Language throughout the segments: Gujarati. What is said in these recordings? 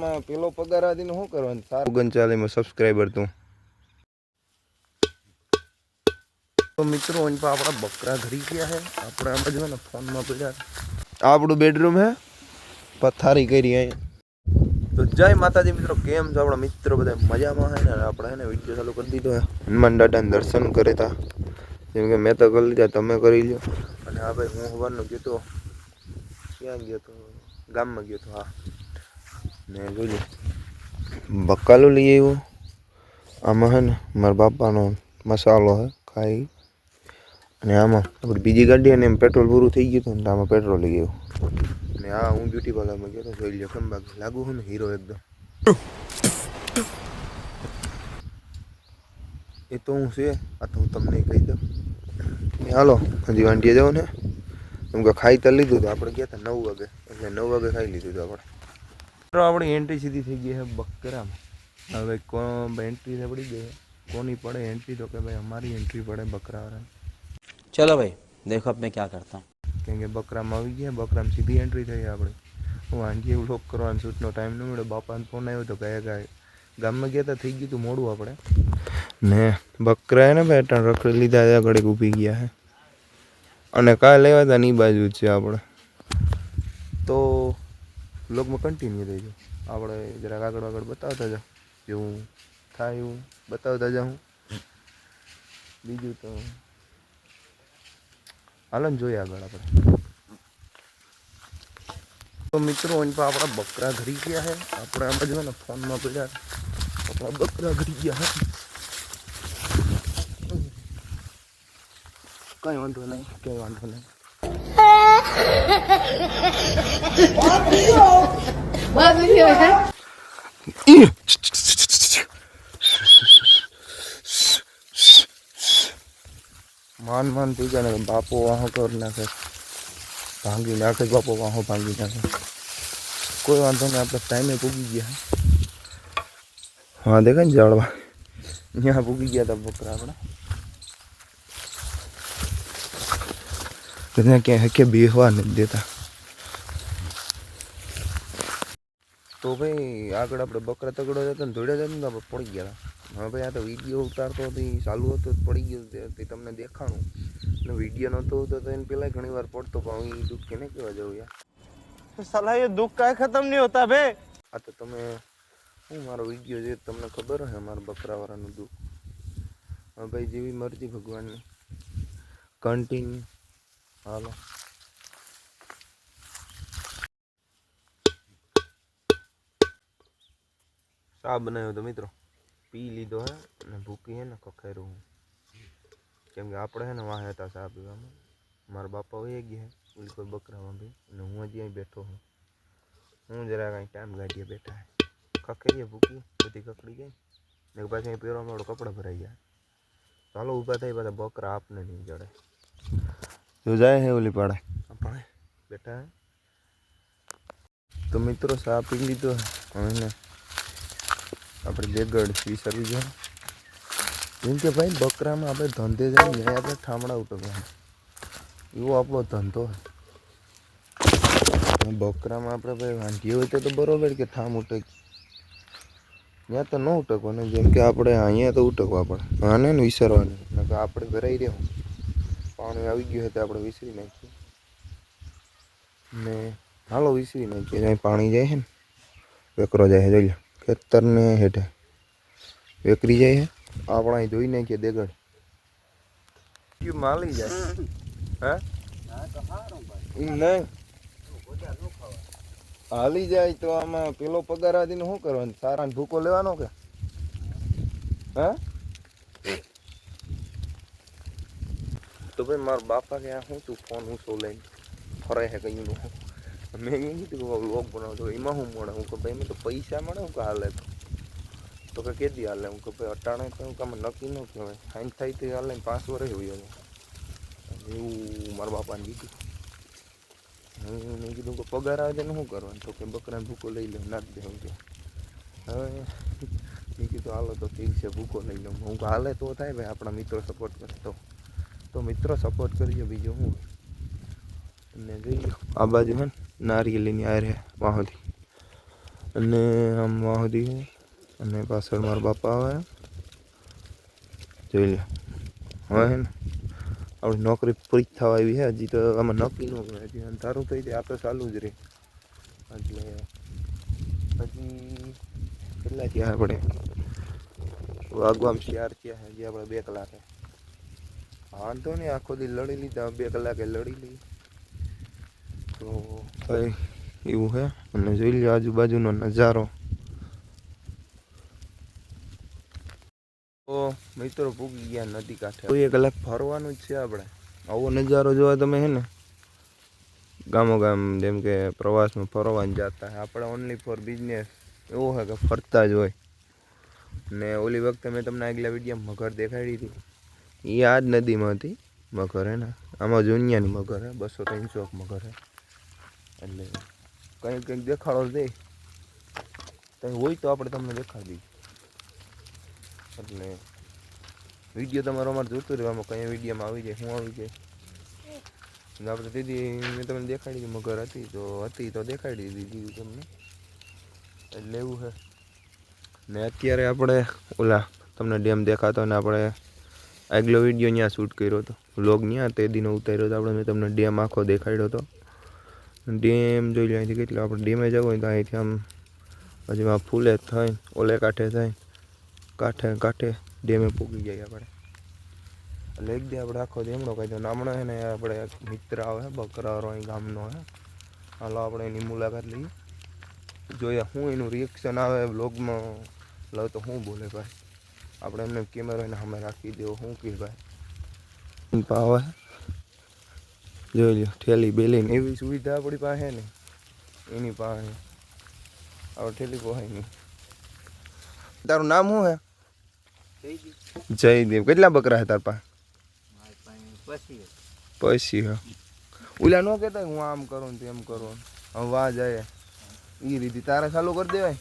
આમાં પેલો પગાર આદિનું શું કરવાનું? સારું. ઓગણચાલીસમાં સબસ્ક્રાઈબર તું. તો મિત્રો અહીં પર આપણા બકરા ઘરી ગયા છે. આપણે આમાં જો ને ફોનમાં પડ્યા આપણું બેડરૂમ હે? પથારી કરી અહીંયા તો જય માતાજી મિત્રો કેમ છો આપણા મિત્રો બધા? મજામાં હે ને? આપણે હે ને વીડિયો ચાલુ કરી દીધો હે. હનુમાન દાદાને દર્શન કરે તા. જેમ કે મેં તો કરી લીધા તમે કરી લ્યો. અને હા ભાઈ હું સવારનો ગયો તો ક્યાં ગયો તો? ગામમાં ગયો તો હા. ને જોઈ બકાલો લઈ આવ્યો. આમાં હે ને મારા બાપાનો મસાલો હે, ખાઈ. અને આમાં આપણી બીજી ગાડી અને એમ પેટ્રોલ પૂરું થઈ ગયું હતું ને આમાં પેટ્રોલ લઈ ગયું અને આ હું બ્યુટી પાર્લરમાં ગયો જોઈ લ્યો, કેમ બાકી લાગુ હું ને હીરો એકદમ. એ તો હું છે, આ તો હું તમને કહી દઉં. હાલો, હજી વાંટીએ જાઓ ને એમ કે ખાઈ તો લીધું હતું આપણે ગયા હતા નવ વાગે. એટલે નવ વાગે ખાઈ લીધું હતું આપણે. તો આપણી એન્ટ્રી સીધી થઈ ગઈ છે બકરામાં હવે કોણ એન્ટ્રી તો પડી ગઈ કોની પડે એન્ટ્રી તો કે ભાઈ અમારી એન્ટ્રી પડે બકરાવાળાની ચલો ભાઈ દેખો અબ મેં ક્યાં કરતા. કેમ કે બકરામાં આવી ગયા બકરામાં સીધી એન્ટ્રી થઈ આપણે. હું એવું લોક કરવાનો શૂટનો ટાઈમ ન મળ્યો. બાપાને ફોન આવ્યો તો કહે ગયા ગામમાં ગયા હતા થઈ ગયું હતું મોડું આપણે. ને બકરા ને ભાઈ ત્રણ રખડી લીધા ત્યાં ઘડીક ઊભી ગયા છે. અને કાલ લેવા હતા ની બાજુ જ છે આપણે. તો બ્લોગમાં કન્ટિન્યુ જાઓ આપણે જરાક આગળ આગળ બતાવતા જાઉં જેવું થાય એવું બતાવતા જાઉં બીજું તો હાલો ને જોઈએ આગળ આપણે. તો મિત્રો અહીં પર આપણા બકરા ઘરી ગયા છે. આપણે આમ જ ને ફોનમાં પડ્યા આપણા બકરા ઘરી ગયા છે. કંઈ વાંધો નહીં. કંઈ વાંધો નહીં. What video is that? માન માન થઈ જાય ને બાપો વાહો કરી નાખે ભાંગી નાખે બાપો વાહો ભાંગી નાખે કોઈ વાંધો નહીં આપણે ટાઈમે પૂગી ગયા હા દેખાય ને જાળવા ત્યાં પૂગી ગયા હતા બકરા આપણે એને ક્યાંય હકે બેહવા નથી દેતા? તો ભાઈ આગળ આપણે બકરા તગડો જતો ને ધોડ્યા જતો ને આપણે પડી ગયા હા ભાઈ આ તો વીડિયો ઉતારતો હતી ચાલુ હતો પડી ગયો તે તમને દેખાણું. અને વીડિયો નહોતો તો એને પેલા ઘણી વાર પડતો પણ એ દુઃખ કેને કહેવા જવું યાર. સલાહ એ દુઃખ કાંઈ ખતમ નહીં હોતા બે આ તો તમે હું મારો વીડિયો જે તમને ખબર હોય મારા બકરાવાળાનું દુઃખ. હા ભાઈ જેવી મરજી ભગવાનની. કન્ટિન્યુ હાલો. ચા બનાવ્યો તો મિત્રો. પી લીધો હે અને ભૂકી હે ને કખેરું હું. કેમ કે આપણે હે ને વાહે હતા ચા પીવામાં. મારા બાપા હોય ગયા ઓલી કોઈ બકરામાં ભાઈ અને હું હજી અહીં બેઠો હું. હું જરા કાંઈ ટાઈમ ગાડીએ બેઠા હે. ખખેરીએ ભૂકી, બધી કકડી ગઈ. ને પાછી અહીં પહેરવા મારો કપડાં ભરાઈ ગયા. ચાલો ઊભા થઈ પાછા બકરા આપને નહીં જડે. જો જાય હે ઓલી પાડે. આપણે બેટા. તો મિત્રો સાપ પી લીધો. હે આપણે દેગડ ફી સર્વી જાય જેમ કે ભાઈ, બકરામાં આપણે ધંધે જાય ને આપણે ઠામડા ઉતરવા એવો આપણો ધંધો બકરામાં આપણે ભાઈ વાંધી હોય તો બરોબર કે ઠામ ઉટક ત્યાં તો ન ઉટકવાનું જેમ કે આપણે અહીંયા તો ઉટકવા પડે. આને ને વિસરવાનું. આપણે ભરાઈ રહેવું. પાણી આવી ગયું હતું, આપણે વિસરી નાખ્યું ને હાલો વિસરી નાખીએ અહીં પાણી જાય છે ને, વેકરો જાય છે, જોઈ લો, ખેતરને હેઠે. વેકરી જાય છે, આપણે અહીં ધોઈ નાખીએ દેગડ. માલી જાય. હે? નહીં. હાલી જાય તો આમાં પેલો પગાર આદિને શું કરવાનું? સારા ભૂકો લેવાનો કે? હે? તો ભાઈ મારા બાપા કે આ શું તું ફોન હું સો લઈને ફરે છે કઈ નું મેં એમ કીધું કે વ્લોગ બનાવતો એમાં શું મળે હું કે ભાઈ મેં તો પૈસા મળે હું કે હાલે તો તો કે કેદી હાલે હું કે ભાઈ અટાણે તો હું કે આમાં નક્કી ન કહેવાય ફાઇન થાય તો હાલે ને પાંચ વર્ષ હોય હવે એવું મારા બાપાને કીધું હું મેં કીધું કે પગાર આવે છે ને શું કરવાનું તો કે બકરાને ભૂકો લઈ લે નાખી દે હું કે હવે મેં કીધું હાલો તો ઠીક છે ભૂકો લઈ લઉં હું કે હાલે તો થાય ભાઈ આપણા મિત્રો સપોર્ટ કરે તો મિત્રો સપોર્ટ કરજો બીજું હું. અને જોઈ લો આ બાજુ હે નારિયેલીની આ રહે વાહોથી અને આમ વાહદી અને પાછળ મારા બાપા આવે જોઈ લે હવે હે ને, આપણી નોકરી પૂરી થવા આવી છે હજી તો આમાં નક્કી ન કરે હજી અંધારું થઈ જાય, આ તો ચાલુ જ રહે. એટલે હજી કેટલા થયા આપણે? વાગવામ શિયાર થયા હજી આપણે બે કલાકે. વાંધો નહીં આખો દી લડી લીધા બે કલાકે લડી લઈ. તો ભાઈ એવું છે અને જોઈ લ્યો આજુબાજુનો નજારો. તો મિત્રો પૂગી ગયા નદી કાંઠે. એક કલાક ફરવાનું જ છે આપણે. આવો નજારો જોવા તમે હે ને? ગામો ગામ જેમ કે પ્રવાસમાં ફરવાનું જતા આપણે ઓનલી ફોર બિઝનેસ એવો છે કે ફરતા જ હોય. ને ઓલી વખતે મેં તમને આગલા વીડિયો મગર દેખાડી હતી. એ આ જ નદીમાં હતી મગર હે ને? આમાં જુનિયાની મગર હે, બસો ત્રણસો મગર હે. એટલે કંઈક કંઈક દેખાડો દે. કંઈ હોય તો આપણે તમને દેખાડી એટલે વીડિયો તમારો અમારે રહે રહેવામાં કઈ વિડીયોમાં આવી જાય શું આવી જાય. આપણે દીદી, મેં તમને દેખાડી હતી મગર હતી તો હતી તો દેખાડી દીધી તમને. એટલે એવું છે ને અત્યારે આપણે ઓલા તમને ડેમ દેખાતો ને આપણે આગલો વીડિયો ત્યાં શૂટ કર્યો હતો. વ્લોગ ત્યાં તે દિનો ઉતાર્યો હતો. આપણે મેં તમને ડેમ આખો દેખાડ્યો હતો. ડેમ જોઈ લે અહીંથી કેટલો આપણે ડેમે જવું હોય તો અહીંથી આમ હજીમાં ફૂલે થાય, ઓલે કાંઠે થાય, કાંઠે કાંઠે ડેમે પૂગી જાય આપણે. એક દી આપણે આખો દેમડો કહી દો નામણો છે ને આપણે મિત્ર આવે બકરારો અહીં ગામનો હે. હાલો આપણે એની મુલાકાત લઈએ. જોઈએ હું એનું રિએક્શન આવે બ્લોગમાં લઉં તો શું બોલે ભાઈ. આપણે એમને કેમેરો એને સામે રાખી દેવો. શું કે ભાઈ? પાવે જોઈ લો ઠેલી બેલી ને એવી સુવિધા આપણી પાસે ને? એની પાસે. આપણે ઠેલી પોહાય નહીં. તારું નામ શું હે? જયદેવ. કેટલા બકરા હે તાર પાસે પછી હા. ઓલા ન કહેતા હું આમ કરું ને તેમ કરું હવે વાહ જાય એ રીતે તારે ચાલુ કરી દેવાય.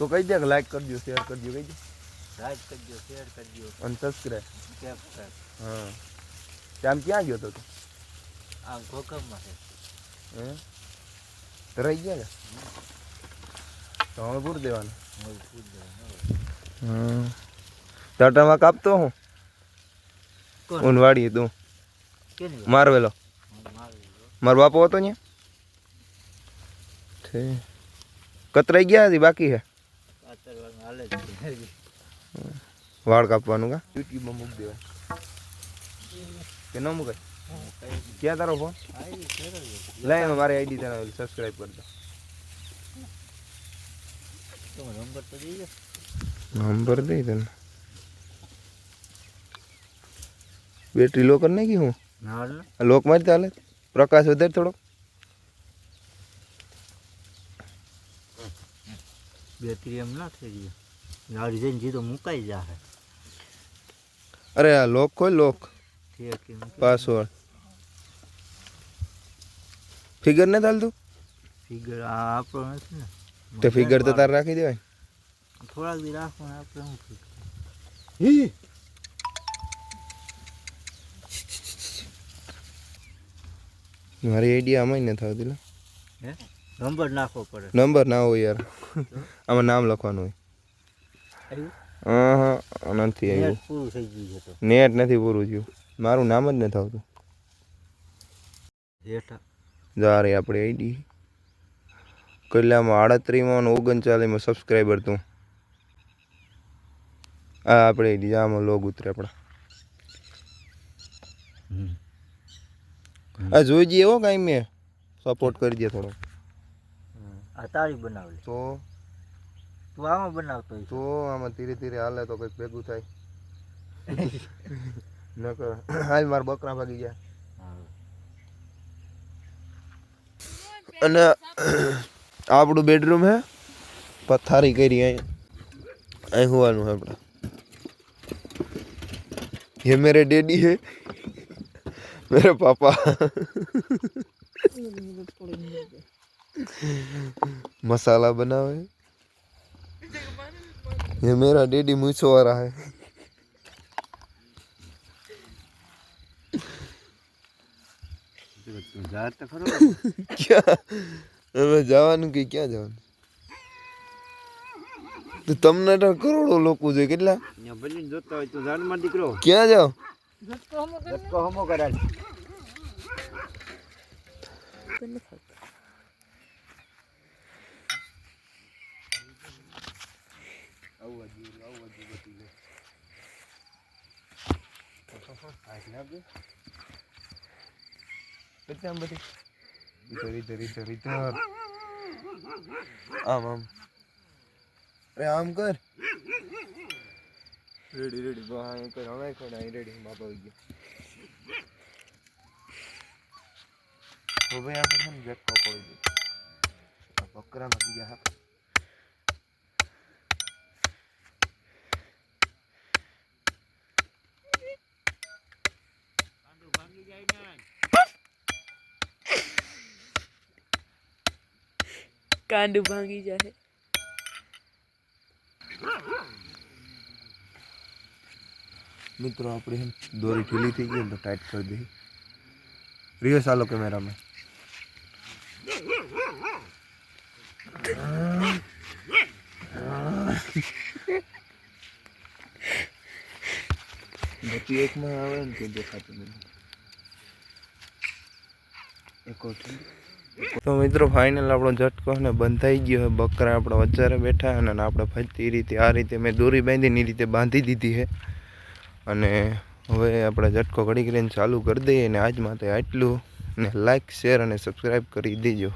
તો કહી દે કે લાઈક કરજો શેર કરજો કહી દે. અને સબસ્ક્રાઇબ હા. ત્યાં ક્યાં ગયો તો તું? હે? તો રહી ગયા કે? તો હવે પૂર દેવાનું. હા ટાટામાં કાપતો હું? ઊનવાડી તું મારવેલો મારો બાપો હતો ને કતરાઈ ગયા હતી બાકી હે? વાળ કાપવાનું કા? યુટ્યુબમાં મૂક દેવાય. કે ન મૂકાય? ક્યાં તારો ફોન લઈ મારી આઈડી તને સબસ્ક્રાઈબ કરી દો. નંબર દઈ તને બેટરી લો કરી નાખી હું? આ લોક મારી ચાલે પ્રકાશ વધારે થોડો બેટરી એમ ના થઈ ગઈ. ગાડી જઈને જીતો મુકાઈ જાય અરે આ લોક કોઈ લોક. પાસવર્ડ ફિગર ને ચાલતું ફિગર આ આપણો નથી ને. તે ફિગર તો તાર રાખી દેવાય. થોડાક દી રાખવાનું આપણે હું ફિગર મારી આઈડિયા આમાં નથી આવતી લે હે? નંબર નાખવો પડે. નંબર ના હોય યાર. આમાં નામ લખવાનું હોય. આવ્યું હા નથી આવ્યું. નેટ પૂરું થઈ ગયું છે નેટ નથી પૂરું થયું. મારું નામ જ નથી આવતું. જારે આપણે આઈડી. કેટલામાં આડત્રીમાં અને ઓગણચાલીસમાં સબસ્ક્રાઈબર તું. આ આપણે આઈડી આમાં લોગ ઉતરે આપણા. હા જોઈ જઈએ હો કાંઈ મેં. સપોર્ટ કરી દે થોડો તારી તો તું આમાં બનાવતો હોય તો આમાં ધીરે ધીરે હાલે તો કંઈક ભેગું થાય નકર હાલ મારા બકરા ભાગી ગયા હા. અને આ આપણું બેડરૂમ હે પથારી કરી અહીં અહીં હોવાનું હે આપણે ये मेरे डैडी है मेरे पापा मसाला बनावे ये मेरा डैडी मूछो वाला है તું જા તો ખરો क्या હવે જવાનું કે ક્યાં જવાનું તો તમને તો કરોડો લોકો છે કેટલા ભલે જોતા હોય તો જાનમાં દીકરો ક્યાં જાઓ ધક્કો હમો કરાય કેટલા બધી ઇધર ઇધર ધરી ઇધર આમ આમ અરે આમ કર રેડી રેડી બહા કર હવે કર રેડી બાપા આવી ગયા ભાઈ આપણે પડી ગયો આ બકરા નથી ગયા હા કાંડું ભાંગી જાય મિત્રો આપણે છે ને દોરી ઢીલી થઈ ગઈ ને તો ટાઈટ કરી દઈએ રિયો ચાલો કેમેરામાં બધી એકમાં આવે ને તો દેખાતું નથી એક તો મિત્રો ફાઇનલ આપણો ઝટકો ને બંધાઈ ગયો છે. બકરા આપણા વચારે બેઠા અને આપણે ફરતી રીતે, આ રીતે મેં દોરી બાંધીને એ રીતે બાંધી દીધી છે. અને હવે આપણે ઝટકો ઘડી કરીને ચાલુ કરી દઈએ અને આજ માટે આટલું. ને લાઇક શેર અને સબસ્ક્રાઈબ કરી દેજો.